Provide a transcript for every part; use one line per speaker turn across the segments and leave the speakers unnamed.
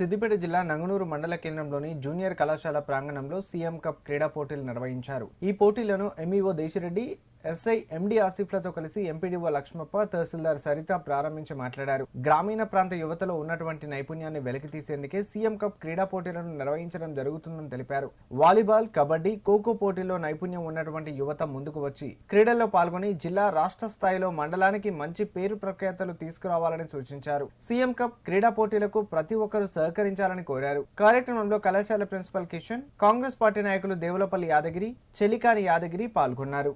సిద్దిపేట జిల్లా నంగనూరు మండల కేంద్రంలోని జూనియర్ కళాశాల ప్రాంగణంలో సీఎం కప్ క్రీడా పోటీలు నిర్వహించారు. ఈ పోటీలను ఎంఈఓ దేశిరెడ్డి ఎస్ఐ ఎండి ఆసిఫ్లతో కలిసి ఎంపీడీఓ లక్ష్మప్ప తహసీల్దార్ సరిత ప్రారంభించి మాట్లాడారు. గ్రామీణ ప్రాంత యువతలో ఉన్నటువంటి నైపుణ్యాన్ని వెలికి తీసేందుకే సీఎం కప్ క్రీడా పోటీలను నిర్వహించడం జరుగుతుందని తెలిపారు. వాలీబాల్ కబడ్డీ ఖోఖో పోటీల్లో నైపుణ్యం ఉన్నటువంటి యువత ముందుకు వచ్చి క్రీడల్లో పాల్గొని జిల్లా రాష్ట్ర స్థాయిలో మండలానికి మంచి పేరు ప్రఖ్యాతలు తీసుకురావాలని సూచించారు. సీఎం కప్ క్రీడా పోటీలకు ప్రతి ఒక్కరూ సహకరించాలని కోరారు. కార్యక్రమంలో కళాశాల ప్రిన్సిపల్ కిషన్ కాంగ్రెస్ పార్టీ నాయకులు దేవులపల్లి యాదగిరి చెలికాని యాదగిరి పాల్గొన్నారు.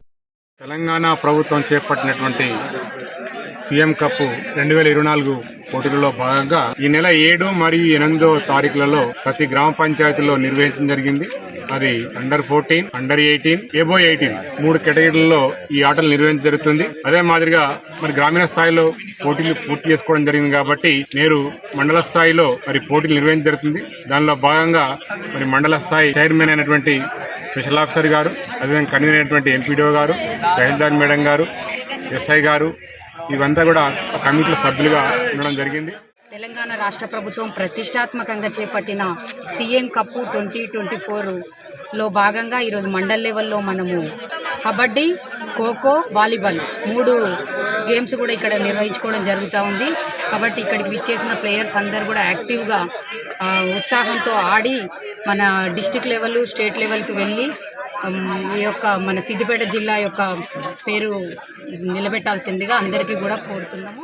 తెలంగాణ ప్రభుత్వం చేపట్టినటువంటి సీఎం కప్ రెండు వేల ఇరవై నాలుగు పోటీలలో భాగంగా ఈ నెల ఏడు మరియు ఎనిమిదో తారీఖులలో ప్రతి గ్రామ పంచాయతీలో నిర్వహించడం జరిగింది. అది under fourteen under eighteen above eighteen మూడు కేటగిరీలలో ఈ ఆటలు నిర్వహించడం జరుగుతుంది. అదే మాదిరిగా మరి గ్రామీణ స్థాయిలో పోటీలు పూర్తి చేసుకోవడం జరిగింది కాబట్టి నేరు మండల స్థాయిలో మరి పోటీలు నిర్వహించడం జరుగుతుంది. దానిలో భాగంగా మరి మండల స్థాయి చైర్మన్ అయినటువంటి స్పెషల్ ఆఫీసర్ గారు అదేవిధంగా కన్వీనర్ అయినటువంటి ఎంపీడీఓ గారు తహసీల్దార్ మేడం గారు ఎస్ఐ గారు ఇవంతా కూడా కమిటీల సభ్యులుగా ఉండడం జరిగింది.
తెలంగాణ రాష్ట్ర ప్రభుత్వం ప్రతిష్టాత్మకంగా చేపట్టిన సీఎం కప్పు ట్వంటీ ట్వంటీ ఫోర్లో భాగంగా ఈరోజు మండల్ లెవెల్లో మనము కబడ్డీ ఖోఖో వాలీబాల్ మూడు గేమ్స్ కూడా ఇక్కడ నిర్వహించుకోవడం జరుగుతూ ఉంది. కాబట్టి ఇక్కడికి విచ్చేసిన ప్లేయర్స్ అందరు కూడా యాక్టివ్గా ఉత్సాహంతో ఆడి మన డిస్టిక్ లెవెల్ స్టేట్ లెవెల్కి వెళ్ళి ఈ యొక్క మన సిద్దిపేట జిల్లా యొక్క పేరు నిలబెట్టాల్సిందిగా అందరికీ కూడా కోరుతున్నాము.